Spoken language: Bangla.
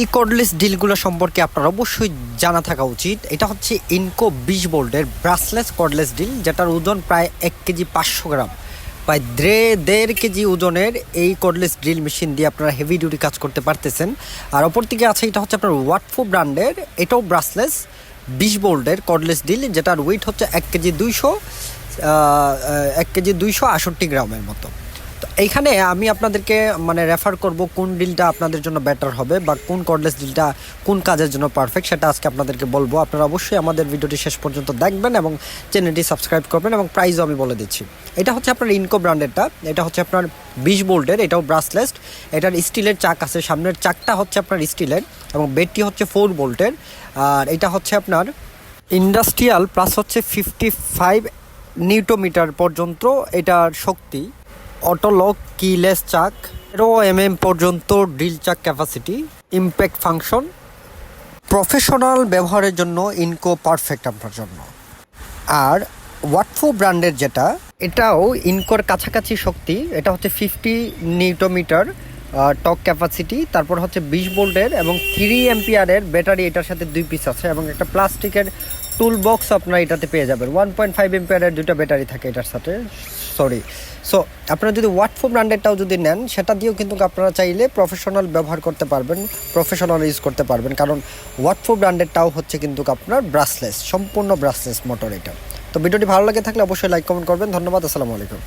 এই কর্ডলেস ডিলগুলো সম্পর্কে আপনার অবশ্যই জানা থাকা উচিত। এটা হচ্ছে ইনকো বিশ বোল্টের ব্রাসলেস কর্ডলেস ডিল যেটার ওজন প্রায় এক কেজি পাঁচশো গ্রাম। প্রায় দেড় দেড় কেজি ওজনের এই কর্ডলেস ড্রিল মেশিন দিয়ে আপনারা হেভি ডিউটি কাজ করতে পারতেছেন। আর অপর দিকে আছে, এটা হচ্ছে আপনার ওয়াটফো ব্র্যান্ডের এটাও ব্রাসলেস বিশ বোল্টের কর্ডলেস ডিল যেটার ওয়েট হচ্ছে এক কেজি দুইশো এক কেজি দুইশো আষট্টি গ্রামের মতো। এইখানে আমি আপনাদেরকে মানে রেফার করব কোন ডিলটা আপনাদের জন্য বেটার হবে বা কোন কর্ডলেস ডিলটা কোন কাজের জন্য পারফেক্ট সেটা আজকে আপনাদেরকে বলব। আপনারা অবশ্যই আমাদের ভিডিওটি শেষ পর্যন্ত দেখবেন এবং চ্যানেলটি সাবস্ক্রাইব করবেন এবং প্রাইজও আমি বলে দিচ্ছি। এটা হচ্ছে আপনার ইনকো ব্র্যান্ডেরটা এটা হচ্ছে আপনার বিশ বোল্টের, এটাও ব্রাসলেস এটার স্টিলের চাক আছে, সামনের চাকটা হচ্ছে আপনার স্টিলের এবং বেডটি হচ্ছে ফোর বোল্টের, আর এটা হচ্ছে আপনার ইন্ডাস্ট্রিয়াল প্লাস হচ্ছে ফিফটি ফাইভ নিউটোমিটার পর্যন্ত এটার শক্তি। অটোলক কিলেস চাক তেরো এম এম পর্যন্ত drill chuck capacity impact function professional ব্যবহারের জন্য ইনকো পারফেক্ট আপনার জন্য। আর ওয়াটফো ব্র্যান্ডের যেটা, এটাও ইনকোর কাছাকাছি শক্তি, এটা হচ্ছে ফিফটি নিউটোমিটার টক ক্যাপাসিটি তারপর হচ্ছে বিশ ভোল্টের এবং থ্রি এম্পিয়ারের ব্যাটারি এটার সাথে দুই পিস আছে এবং একটা প্লাস্টিকের টুল বক্স আপনার এটাতে পেয়ে যাবেন। ওয়ান পয়েন্ট ফাইভ এম্পিয়ারের দুটো ব্যাটারি থাকে এটার সাথে। সরি সো আপনারা যদি ওয়াটফো ব্র্যান্ডেরটাও যদি নেন, সেটা দিয়েও কিন্তু আপনারা চাইলে প্রফেশনাল ব্যবহার করতে পারবেন প্রফেশনাল ইউজ করতে পারবেন। কারণ ওয়াটফো ব্র্যান্ডেরটাও হচ্ছে কিন্তু আপনার ব্রাসলেস সম্পূর্ণ ব্রাসলেস মোটর এটা। তো ভিডিওটি ভালো লাগে থাকলে অবশ্যই লাইক কমেন্ট করবেন। ধন্যবাদ, আসসালামু আলাইকুম।